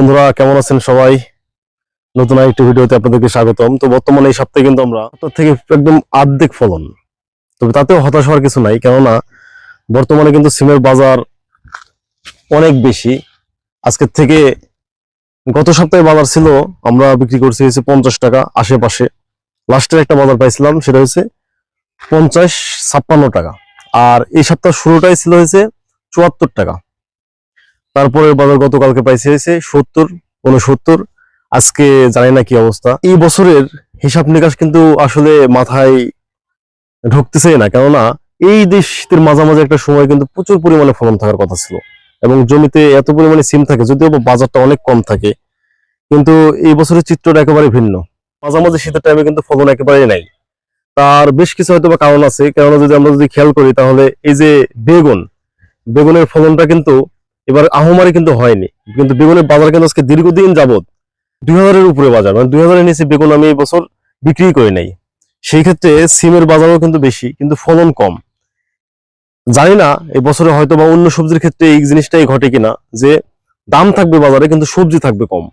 বন্ধুরা, কেমন আছেন সবাই? নতুন একটি ভিডিওতে আপনাদেরকে স্বাগতম। তো বর্তমানে এই সপ্তাহে কিন্তু আমরা আপনার থেকে একদম আর্ধেক ফলন। তবে তাতেও হতাশ হওয়ার কিছু নাই, কেননা বর্তমানে কিন্তু সিমের বাজার অনেক বেশি। আজকের থেকে গত সপ্তাহে বাজার ছিল, আমরা বিক্রি করছি হচ্ছে পঞ্চাশ টাকা আশেপাশে। লাস্টের একটা বাজার পাইছিলাম, সেটা হচ্ছে পঞ্চাশ ছাপ্পান্ন টাকা। আর এই সপ্তাহ শুরুটাই ছিল হয়েছে চুয়াত্তর টাকা। তারপরে বাজার গতকালকে পাইছে হয়েছে সত্তর, উনসত্তর। আজকে জানি না কি অবস্থা। এই বছরের হিসাব নিকাশ কিন্তু আসলে মাথায় ঢুকতেছে না। কেননা এই দেশের মাঝামাঝি একটা সময় কিন্তু প্রচুর পরিমাণে ফলন থাকার কথা ছিল এবং জমিতে এত পরিমাণে সিম থাকে, যদিও বাজারটা অনেক কম থাকে, কিন্তু এই বছরের চিত্রটা একেবারে ভিন্ন। মাঝামাঝি শীতের টাইমে কিন্তু ফলন একেবারেই নাই। তার বেশ কিছু হয়তো কারণ আছে, কেননা যদি আমরা যদি খেয়াল করি তাহলে এই যে বেগুন, বেগুনের ফলনটা কিন্তু এবার আহমারি কিন্তু হয়নি। কিন্তু বেগুনের বাজার কিন্তু আজকে দীর্ঘদিন যাবত দুই হাজারের উপরে বাজার। মানে দুই হাজারের নিচে বেগুন আমি এই বছর বিক্রি করে নাই। সেই ক্ষেত্রে সিমের বাজারও কিন্তু বেশি, কিন্তু ফলন কম। জানি না, এই বছরে হয়তো বা অন্য সবজির ক্ষেত্রে এই জিনিসটাই ঘটে কিনা, যে দাম থাকবে বাজারে, কিন্তু সবজি থাকবে কম।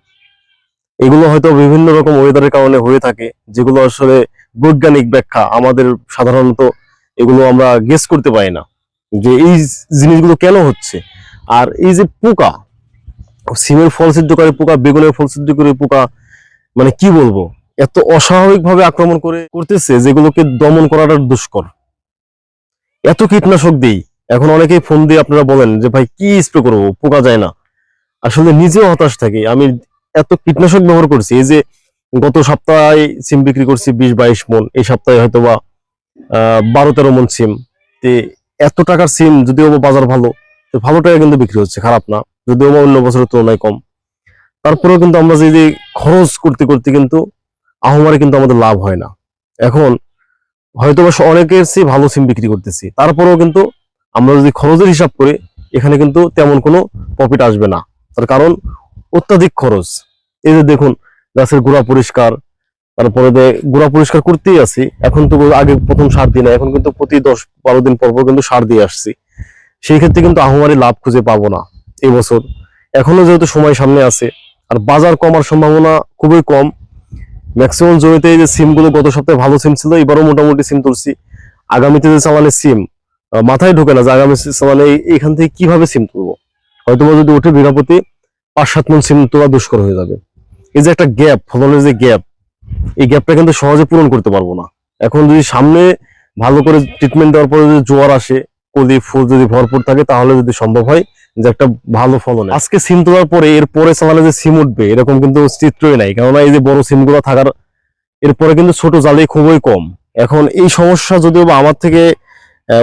এগুলো হয়তো বিভিন্ন রকম ওয়েদারের কারণে হয়ে থাকে, যেগুলো আসলে বৈজ্ঞানিক ব্যাখ্যা। আমাদের সাধারণত এগুলো আমরা গেস করতে পারি না, যে এই জিনিসগুলো কেন হচ্ছে। আর এই যে পোকা, সিমের ফল সিদ্ধ করে পোকা, বেগুনের ফল সিদ্ধ করে পোকা মানে কি বলব? এত অস্বাভাবিক ভাবে আক্রমণ করে করতেছে যেগুলোকে দমন করাটা দুষ্কর। এত কীটনাশক দিই। এখন অনেকেই ফোন দিয়ে আপনারা বলেন যে, ভাই, কি স্প্রে করব? পোকা যায় না। আসলে নিজেও হতাশ থাকি। আমি এত কীটনাশক ব্যবহার করছি, এই যে গত সপ্তাহে সিম বিক্রি করছি বিশ বাইশ মন, এই সপ্তাহে হয়তো বা বারো তেরো মন সিম। তে এত টাকার সিম যদিও বাজার ভালো ভালো টাকা কিন্তু বিক্রি হচ্ছে, খারাপ না। যদিও বা অন্য বছরের তুলনায় কম। তারপরেও কিন্তু আমরা যে যে খরচ করতে করতে কিন্তু আহমারে কিন্তু আমাদের লাভ হয় না। এখন হয়তো বা অনেকের চেয়ে ভালো সিম বিক্রি করতেছি। তারপরেও কিন্তু আমরা যদি খরচের হিসাব করি, এখানে কিন্তু তেমন কোনো প্রফিট আসবে না। তার কারণ অত্যাধিক খরচ। এই যে দেখুন, গাছের গোড়া পরিষ্কার, তারপরে গোড়া পরিষ্কার করতেই আছি, এখন তো আগে প্রথম সার দিই না এখন কিন্তু প্রতি দশ বারো দিন পর পর কিন্তু সার দিয়ে আসছি। সেই ক্ষেত্রে কিন্তু আহমারি লাভ খুঁজে পাবো না এই বছর। এখনও যেহেতু সময় সামনে আছে, আর বাজার কমার সম্ভাবনা খুবই কম। ম্যাক্সিমাম জমিতে যে সিমগুলো গত সপ্তাহে ভালো সিম ছিল, এবারও মোটামুটি সিম তুলছি। আগামীতে যে চালানের সিম মাথায় ঢোকে না যে আগামী এই- এইখান থেকে কীভাবে সিম তুলবো? হয়তো যদি উঠে বিঘা প্রতি পাঁচ সাত মন সিম তোলা দুষ্কর হয়ে যাবে। এই যে একটা গ্যাপ, ফলনের যে গ্যাপ, এই গ্যাপটা কিন্তু সহজে পূরণ করতে পারব না। এখন যদি সামনে ভালো করে ট্রিটমেন্ট দেওয়ার পরে যদি জোয়ার আসে কলি ফুল যদি ভরপুর থাকে, তাহলে যদি সম্ভব হয় যে একটা ভালো ফলন আজকে সিম তোলার পরে এর পরে যে সিম উঠবে, এরকম কিন্তু চিত্রই নাই। কেননা এই যে বড় সিমগুলো থাকার এরপরে কিন্তু ছোট জালে খুবই কম। এখন এই সমস্যা যদিও বা আমার থেকে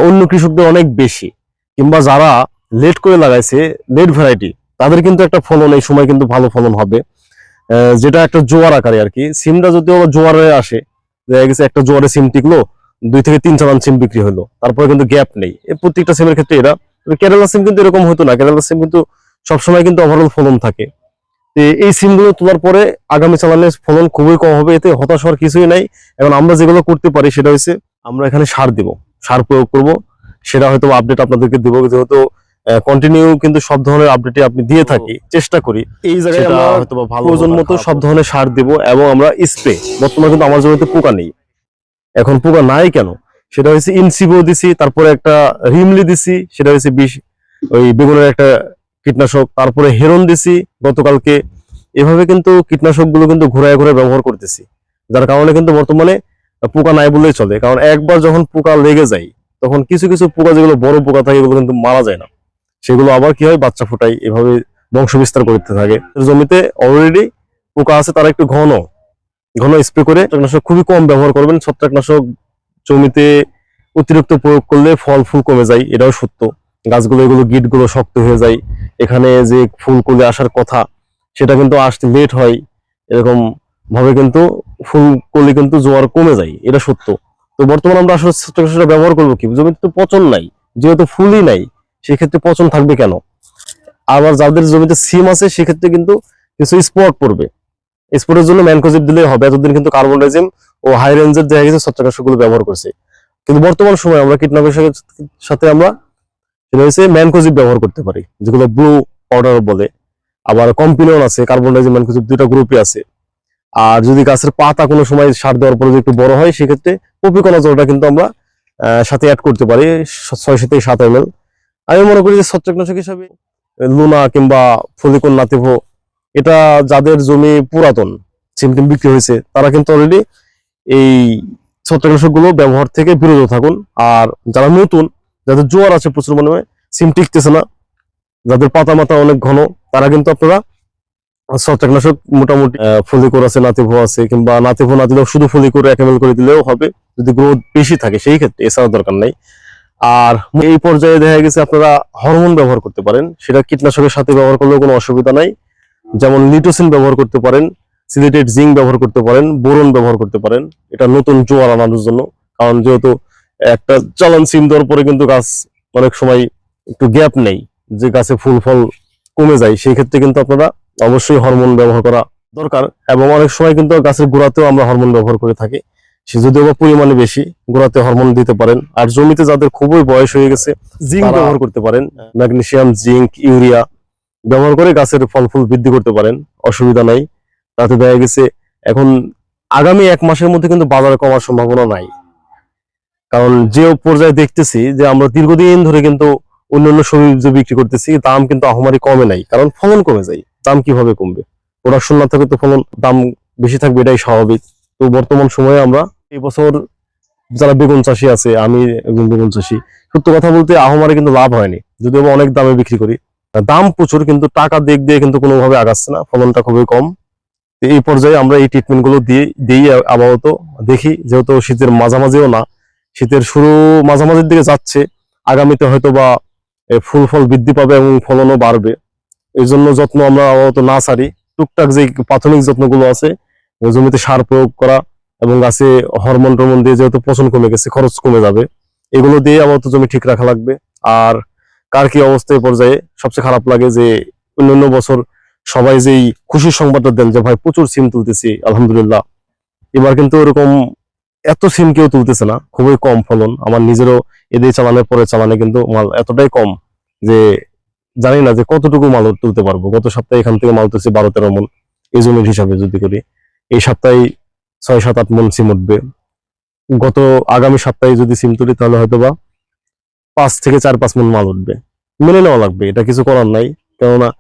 অন্য কৃষকদের অনেক বেশি, কিংবা যারা লেট করে লাগাইছে, লেট ভ্যারাইটি, তাদের কিন্তু একটা ফলন এই সময় কিন্তু ভালো ফলন হবে। যেটা একটা জোয়ার আকারে আর কি। সিমটা যদিও জোয়ারে আসে, দেখা গেছে একটা জোয়ারে সিম টিকলো দুই থেকে তিন চালান সিম বিক্রি হলো। তারপরে কিন্তু গ্যাপ নেই। প্রত্যেকটা সিমের ক্ষেত্রে এরা কেরালা সিম কিন্তু এরকম হতো না। কেরালা সিম কিন্তু সবসময় কিন্তু ওভারঅল ফলন থাকে। এই সিমগুলো তোলার পরে আগামী চালানের ফলন খুবই কম হবে। এতে হতাশ হওয়ার কিছুই নাই। এখন আমরা যেগুলো করতে পারি সেটা হচ্ছে আমরা এখানে সার দিব। সার প্রয়োগ করব। সেটা হয়তো আপডেট আপনাদেরকে দিব। যেহেতু কন্টিনিউ কিন্তু সব ধরনের আপডেটই আপনি দিয়ে থাকি। চেষ্টা করি। এই জায়গায় আমরা হয়তো ভালো প্রয়োজন মতো সব ধরনের সার দিব এবং আমরা স্প্রে বর্তমানে কিন্তু আমার জমিতে পোকা নেই। এখন পোকা নাই কেন? সেটা হচ্ছে ইনসিবো দিছি, তারপরে একটা রিমলি দিছি, সেটা হচ্ছে বিষ, ওই বেগুনের একটা কীটনাশক, তারপরে হেরন দিছি গতকালকে। এভাবে কিন্তু কীটনাশকগুলো কিন্তু ঘোরায় ঘুরে ব্যবহার করতেছি, যার কারণে কিন্তু বর্তমানে পোকা নাই বললেই চলে। কারণ একবার যখন পোকা লেগে যায়, তখন কিছু কিছু পোকা যেগুলো বড় পোকা থাকে, এগুলো কিন্তু মারা যায় না। সেগুলো আবার কি হয়? বাচ্চা ফোটায়, এভাবে বংশ বিস্তার করতে থাকে। জমিতে অলরেডি পোকা আছে, তারা একটু ঘন ঘন স্প্রে করে ছত্রাকনাশক খুবই কম ব্যবহার করবেন। ছত্রাকনাশক জমিতে অতিরিক্ত প্রয়োগ করলে ফল ফুল কমে যায়, এটাও সত্য। গাছগুলো, এগুলো গিটগুলো শক্ত হয়ে যায়। এখানে যে ফুল কলে আসার কথা, সেটা কিন্তু আসতে লেট হয়। এরকম ভাবে কিন্তু ফুল কলি কিন্তু জোয়ার কমে যায়, এটা সত্য। তো বর্তমানে আমরা আসলে ছত্রাকনাশকটা ব্যবহার করব কি? জমিতে তো পচন নাই, যেহেতু ফুলই নাই, সেক্ষেত্রে পচন থাকবে কেন? আবার যাদের জমিতে সিম আছে, সেক্ষেত্রে কিন্তু কিছু স্পট পড়বে। স্পটের জন্য ম্যানকোজিপ দিলেই হবে এতদিন কিন্তু কার্বন ডাইজিম ও হাই রেঞ্জের দেখা গেছে ছত্রাকনাশকগুলো ব্যবহার করছে। কিন্তু বর্তমান সময় আমরা কীটনাশকের সাথে আমরা হচ্ছে ম্যানকোজিপ ব্যবহার করতে পারি, যেগুলো ব্লু পাউডার বলে। আবার কম্পিনিয়ন আছে কার্বন ডাইজিমান কিছু দুইটা গ্রুপে আছে। আর যদি গাছের পাতা কোনো সময় সার দেওয়ার পরে একটু বড় হয়, সেক্ষেত্রে পপিকোনাজলটা কিন্তু আমরা সাথে অ্যাড করতে পারি, ছয় থেকে সাত এম আমি মনে করি যে ছত্রাকনাশক হিসাবে লুনা কিংবা ফলিকন নাতিভো এটা যাদের জমি পুরাতন সিমটিম বিক্রি হয়েছে, তারা কিন্তু অলরেডি এই ছত্রাকনাশকগুলো ব্যবহার থেকে বিরত থাকুন। আর যারা নতুন, যাদের জোয়ার আছে প্রচুর পরিমাণে সিম টিকতেছে না, যাদের পাতা মাথা অনেক ঘন, তারা কিন্তু আপনারা ছত্রাকনাশক মোটামুটি ফলিকর আছে, নাতিভো আছে, কিংবা নাতিভো না দিলেও শুধু ফলিকর এক এম করে দিলেও হবে, যদি গ্রোথ বেশি থাকে, সেই ক্ষেত্রে এছাড়া দরকার নাই। আর এই পর্যায়ে দেখা গেছে আপনারা হরমোন ব্যবহার করতে পারেন, সেটা কীটনাশকের সাথে ব্যবহার করলেও কোনো অসুবিধা নাই। যেমন লিটোসিন ব্যবহার করতে পারেন সিলেটেড জিঙ্ক ব্যবহার করতে পারেন বোরন ব্যবহার করতে পারেন। এটা নতুন জোয়ার আনানোর জন্য কারণ যেহেতু একটা চালান সিম দেওয়ার পরে কিন্তু গাছ অনেক সময় একটু গ্যাপ নেই যে গাছে ফুল ফল কমে যায় সেই ক্ষেত্রে কিন্তু আপনারা অবশ্যই হরমোন ব্যবহার করা দরকার। এবং অনেক সময় কিন্তু গাছের গোড়াতেও আমরা হরমোন ব্যবহার করে থাকি। সে যদিও বা পরিমাণে বেশি গোড়াতে হরমোন দিতে পারেন। আর জমিতে যাদের খুবই বয়স হয়ে গেছে জিঙ্ক ব্যবহার করতে পারেন। ম্যাগনেসিয়াম জিঙ্ক ইউরিয়া ব্যবহার করে গাছের ফল ফুল বৃদ্ধি করতে পারেন, অসুবিধা নাই। তাতে দেখা গেছে, এখন আগামী এক মাসের মধ্যে কিন্তু বাজারে কমার সম্ভাবনা নাই। কারণ যে পর্যায়ে দেখতেছি যে আমরা দীর্ঘদিন ধরে কিন্তু অন্যান্য সবজি বিক্রি করতেছি, দাম কিন্তু আহমারি কমে নাই। কারণ ফলন কমে যায়, দাম কীভাবে কমবে? প্রোডাকশন না থাকলে তো ফলন, দাম বেশি থাকবে, এটাই স্বাভাবিক। তো বর্তমান সময়ে আমরা এই বছর যারা বেগুন চাষি আছে, আমি একজন বেগুন চাষি, সত্য কথা বলতে আহমারে কিন্তু লাভ হয়নি। যদিও অনেক দামে বিক্রি করি দাম প্রচুর, কিন্তু টাকা দিক দিয়ে কিন্তু কোনোভাবে আগাচ্ছে না, ফলনটা খুবই কম। এই পর্যায়ে আমরা এই ট্রিটমেন্টগুলো দিয়ে, দিই আপাতত, দেখি, যেহেতু শীতের মাঝামাঝিও না, শীতের শুরু মাঝামাঝির দিকে যাচ্ছে, আগামীতে হয়তো বা ফুল ফল বৃদ্ধি পাবে এবং ফলনও বাড়বে। এই জন্য যত্ন আমরা আপাতত না সারি, টুকটাক যে প্রাথমিক যত্নগুলো আছে জমিতে সার প্রয়োগ করা এবং গাছে হরমোন টরমোন দিয়ে যেহেতু পচন কমে গেছে, খরচ কমে যাবে, এগুলো দিয়ে আপাতত জমি ঠিক রাখা লাগবে। আর কার কি অবস্থা পর্যায়ে? সবচেয়ে খারাপ লাগে যে অন্যান্য বছর সবাই যেই খুশির সংবাদটা দেন যে, ভাই, প্রচুর সিম তুলতেছি, আলহামদুলিল্লাহ। এবার কিন্তু এরকম এত সিম কেউ তুলতেছে না, খুবই কম ফলন। আমার নিজেরও এদের চালানোর পরে চালানে কিন্তু মাল এতটাই কম যে জানি না যে কতটুকু মাল তুলতে পারব। গত সপ্তাহে এখান থেকে মাল তুলছি বারো, তেরো মন, এই জমির হিসাবে যদি করি। এই সপ্তাহে ছয়, সাত, আট মন সিম উঠবে। গত আগামী সপ্তাহে যদি সিম তুলি, তাহলে হয়তো বা পাঁচ থেকে চার, পাঁচ মন মাল উঠবে। মেনে নেওয়া লাগবে, এটা কিছু করার নাই। কেননা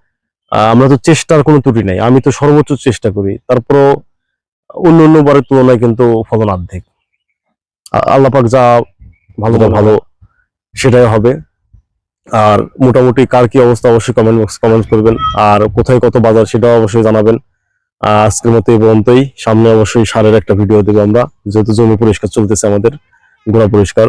আমরা তো চেষ্টার কোনো ত্রুটি নাই। আমি তো সর্বোচ্চ চেষ্টা করি। তারপরও অন্য অন্য বারের তুলনায় কিন্তু ফলন অর্ধেক। আ- আল্লাহ পাক যা ভালো ভালো, সেটাই হবে। আর মোটামুটি কার কি অবস্থা অবশ্যই কমেন্ট বক্স কমেন্ট করবেন। আর কোথায় কত বাজার সেটাও অবশ্যই জানাবেন। আজকের মতো এই পর্যন্তই। সামনে অবশ্যই সারের একটা ভিডিও দেবো আমরা। যেহেতু জমি পরিষ্কার চলতেছে আমাদের, গোড়া পরিষ্কার।